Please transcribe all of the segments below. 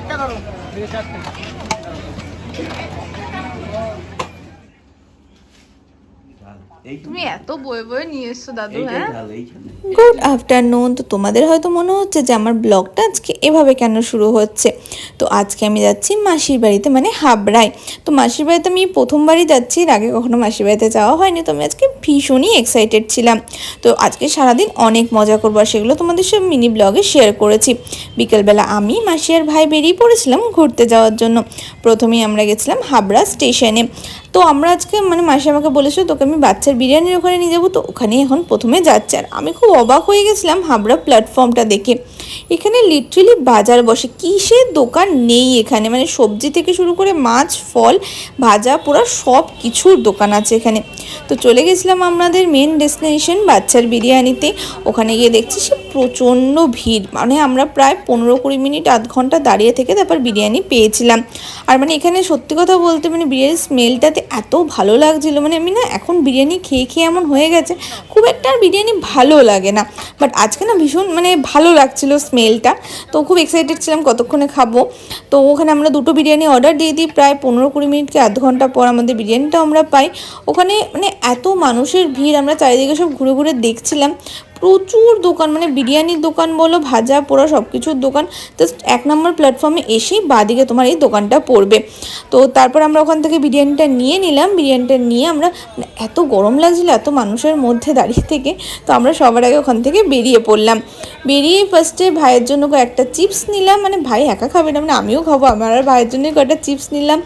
একটা ধরো। তুমি এত বয়ে বয়ে নিয়ে এসছো দাদু হ্যাঁ? গুড আফটারনুন তো তোমাদের হয়তো মনে হচ্ছে যে আমার ব্লগটা আজকে এভাবে কেন শুরু হচ্ছে? তো আজকে আমি যাচ্ছি মাসির বাড়িতে মানে হাবড়ায়। তো মাসির বাড়িতে আমি প্রথমবারই যাচ্ছি এর আগে কখনো মাসির বাড়িতে যাওয়া হয়নি তো আমি আজকে ভীষণই এক্সাইটেড ছিলাম। তো আজকে সারাদিন অনেক মজা করব আর সেগুলো তোমাদের সব মিনি ব্লগে শেয়ার করেছি। বিকেলবেলা আমি মাসি আর ভাই বেরিয়ে পড়েছিলাম ঘুরতে যাওয়ার জন্য। প্রথমেই আমরা গেছিলাম হাবড়া স্টেশনে। তো আমরা আজকে মানে মাসি আমাকে বলেছিল তোকে আমি বাচ্চার বিরিয়ানির ওখানে নিয়ে যাব, তো ওখানে এখন প্রথমে যাচ্ছে। আর আমি খুব অবাক হয়ে গেছিলাম হাবড়া প্ল্যাটফর্মটা দেখে। এখানে লিটারেলি বাজার বসে, কিসের দোকান নেই এখানে? মানে সবজি থেকে শুরু করে মাছ, ফল, ভাজা, পোড়া, সব কিছুর দোকান আছে এখানে। তো চলে গেছিলাম আমাদের মেন ডেস্টিনেশন বাচ্চার বিরিয়ানিতে। ওখানে গিয়ে দেখছি সে প্রচণ্ড ভিড়। মানে আমরা প্রায় পনেরো কুড়ি মিনিট, আধ ঘণ্টা দাঁড়িয়ে থেকে তারপর বিরিয়ানি পেয়েছিলাম। আর মানে এখানে সত্যি কথা বলতে মানে বিরিয়ানির স্মেলটাতে এত ভালো লাগছিল। মানে আমি না এখন বিরিয়ানি খেয়ে খেয়ে এমন হয়ে গেছে, খুব একটা আর বিরিয়ানি ভালো লাগে না। বাট আজকে না ভীষণ মানে ভালো লাগছিল স্মেলটা তো খুব এক্সাইটেড ছিলাম কতক্ষণে খাব। তো ওখানে আমরা দুটো বিরিয়ানি অর্ডার দিয়ে দিই, প্রায় পনেরো কুড়ি মিনিট কি আধ ঘণ্টা পর আমাদের বিরিয়ানিটা আমরা পাই। ওখানে মানে এত মানুষের ভিড়, আমরা চারিদিকে সব ঘুরে ঘুরে দেখছিলাম। প্রচুর দোকান মানে বিরিয়ানির দোকান বলো, ভাজা, পোড়া সব কিছুর দোকান জাস্ট এক নম্বর প্ল্যাটফর্মে এসেই বাদিকে তোমার এই দোকানটা পড়বে। তো তারপর আমরা ওখান থেকে বিরিয়ানিটা নিয়ে নিলাম, বিরিয়ানিটা নিয়ে আমরা মানে এত গরম লাগছিল এত মানুষের মধ্যে দাঁড়িয়ে থেকে, তো আমরা সবার আগে ওখান থেকে বেরিয়ে পড়লাম। বেরিয়ে ফার্স্টে ভাইয়ের জন্য কয়েকটা চিপস নিলাম মানে ভাই একা খাবে না মানে আমিও খাব, আমার আর ভাইয়ের জন্য কয়েকটা চিপস নিলাম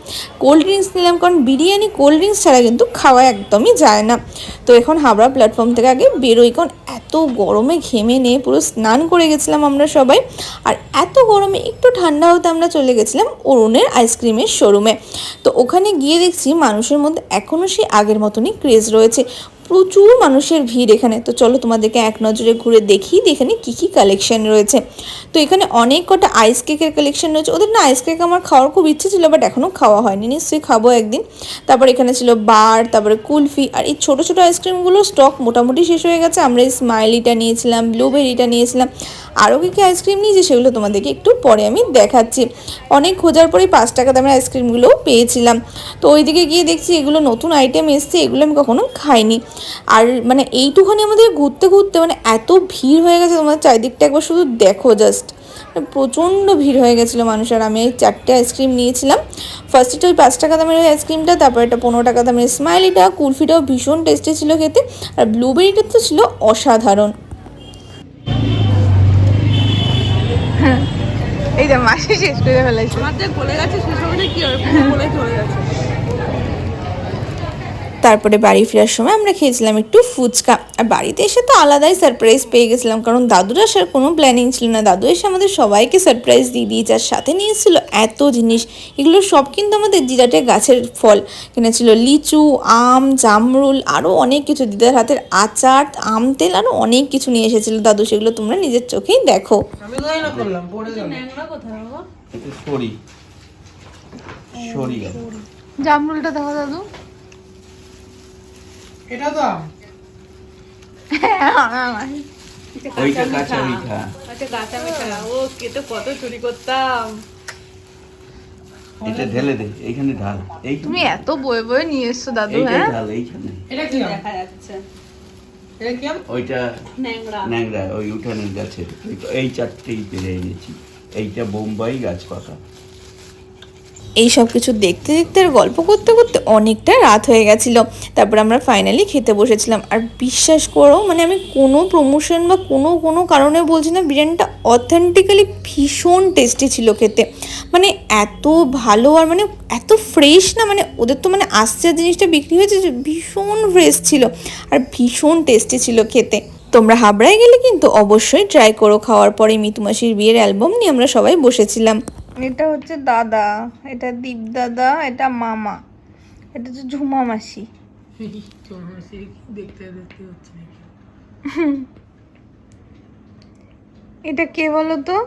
কোল্ড ড্রিঙ্কস নিলাম, কারণ বিরিয়ানি কোল্ড ড্রিঙ্কস ছাড়া কিন্তু খাওয়া একদমই যায় না। তো এখন হাবড়া প্ল্যাটফর্ম থেকে আগে বেরোই, কারণ এত গরমে ঘেমে নিয়ে পুরো স্নান করে গেছিলাম আমরা সবাই। আর এত গরমে একটু ঠান্ডা হতে আমরা চলে গেছিলাম অরুণের আইসক্রিমের শোরুমে তো ওখানে গিয়ে দেখছি মানুষের মধ্যে এখনও সেই আগের মতনই ক্রেজ রয়েছে। প্রচুর মানুষের ভিড় এখানে। তো চলো তোমাদেরকে এক নজরে ঘুরে দেখি এখানে কী কী কালেকশন রয়েছে। তো এখানে অনেক কটা আইস কেকের কালেকশন রয়েছে। ওদের না আইস কেক আমার খাওয়ার খুব ইচ্ছে ছিল বাট এখনও খাওয়া হয়নি। নিশ্চয়ই খাব একদিন। তারপর এখানে ছিল বার তারপরে কুলফি, আর এই ছোটো ছোটো আইসক্রিমগুলোর স্টক মোটামুটি শেষ হয়ে গেছে। আমরা এই স্মাইলিটা নিয়েছিলাম ব্লুবেরিটা নিয়েছিলাম। আরও কী কী আইসক্রিম নিয়েছি সেগুলো তোমাদেরকে একটু পরে আমি দেখাচ্ছি। অনেক খোঁজার পরেই পাঁচ টাকা দামের আইসক্রিমগুলোও পেয়েছিলাম। তো ওইদিকে গিয়ে দেখছি এগুলো নতুন আইটেম এসছে, এগুলো আমি কখনো খাইনি। আর মানে এইটুখানি আমাদের ঘুরতে ঘুরতে মানে এত ভিড় হয়ে গেছে তোমাদের চারিদিকটা একবার শুধু দেখো জাস্ট প্রচণ্ড ভিড় হয়ে গেছিল মানুষ আর আমি এই চারটে আইসক্রিম নিয়েছিলাম। ফার্স্টে ওই পাঁচ টাকা দামের ওই আইসক্রিমটা তারপর একটা পনেরো টাকা দামের স্মাইলিটা কুলফিটাও ভীষণ টেস্টি ছিল খেতে। আর ব্লুবেরিটা তো ছিল অসাধারণ। এই যে মাসি শেষ করে ফেলেছে। আমাদের বলে গেছে শেষ হবে না কি হবে বলে চলে গেছে। তারপরে বাড়ি ফেরার সময় আমরা খেয়েছিলাম একটু ফুচকা। আর বাড়িতে এসে তো আলাদাই সারপ্রাইজ পেয়ে গেছিলাম কারণ দাদুর আসার কোনো প্ল্যানিং ছিল না। দাদু এসে আমাদের সবাইকে সারপ্রাইজ দিয়ে দিয়েছে আর সাথে নিয়েছিল এত জিনিস। এগুলো সব কিন্তু আমাদের জিরাটে গাছের ফল। কিনেছিল লিচু আম জামরুল আরও অনেক কিছু। দিদার হাতের আচার আম তেল আরও অনেক কিছু নিয়ে এসেছিল। দাদু সেগুলো তোমরা নিজের চোখেই দেখো। আমি তো না করলাম পড়ে যাবে ন্যাংরা কোথায় বাবা এটা সরি সরি জামরুলটা দেখো দাদু এটা তো আম। ওইটা কাঁচা মিঠা আচ্ছা গাছা মিঠা ও কেটে কত চুরি করতাম। এটা ঢেলে দে এইখানে ঢাল। এই তুমি এত বয়ে বয়ে নিয়ে এসছো দাদু হ্যাঁ? ঢাল এইখানে। এটা কি দেখা যাচ্ছে। এটা কি আম? ওইটা ন্যাংরা ন্যাংরা ওই উঠানের গাছের। এই- এই চারটেই পেরে এনেছি। এইটা বোম্বাই গাছ পাকা। এই সব কিছু দেখতে দেখতে আর গল্প করতে করতে অনেকটা রাত হয়ে গেছিল। তারপর আমরা ফাইনালি খেতে বসেছিলাম। আর বিশ্বাস করো মানে আমি কোনো প্রমোশন বা কোনো কোনো কারণে বলছি না, বিরিয়ানিটা অথেন্টিক্যালি ভীষণ টেস্টি ছিল খেতে। মানে এত ভালো আর মানে এত ফ্রেশ না মানে ওদের তো মানে আসছে জিনিসটা বিক্রি হয়েছে যে ভীষণ ফ্রেশ ছিল আর ভীষণ টেস্টি ছিল খেতে। তোমরা হাবড়ায় গেলে কিন্তু অবশ্যই ট্রাই করো। খাওয়ার পরে মিতু মাসির বিয়ের অ্যালবাম নিয়ে আমরা সবাই বসেছিলাম। এটা হচ্ছে দাদা, এটা দীপ দাদা, এটা মামা। এটা হচ্ছে ঝুমা মাসি। এটা কে বলো তো?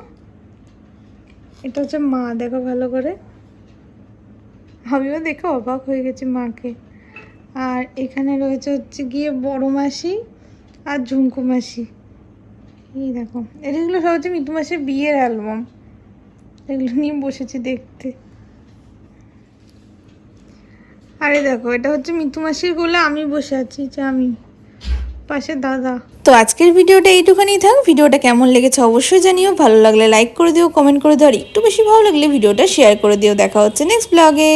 এটা হচ্ছে মা, দেখো ভালো করে। আমিও দেখে অবাক হয়ে গেছি মাকে। আর এখানে রয়েছে হচ্ছে গিয়ে বড় মাসি আর ঝুমকু মাসি। এই দেখো, এগুলো সব হচ্ছে মিতু মাসির বিয়ের অ্যালবাম। এগুলো নিয়ে বসেছি দেখতে। আরে দেখো, এটা হচ্ছে মিতু মাসির কোলে আমি বসে আছি যে আমি, পাশে দাদা। তো আজকের ভিডিওটা এইটুখানি থাক, ভিডিওটা কেমন লেগেছে অবশ্যই জানিও, ভালো লাগলে লাইক করে দিও কমেন্ট করে দিও, আর একটু বেশি ভালো লাগলে ভিডিওটা শেয়ার করে দিও। দেখা হচ্ছে নেক্সট ব্লগে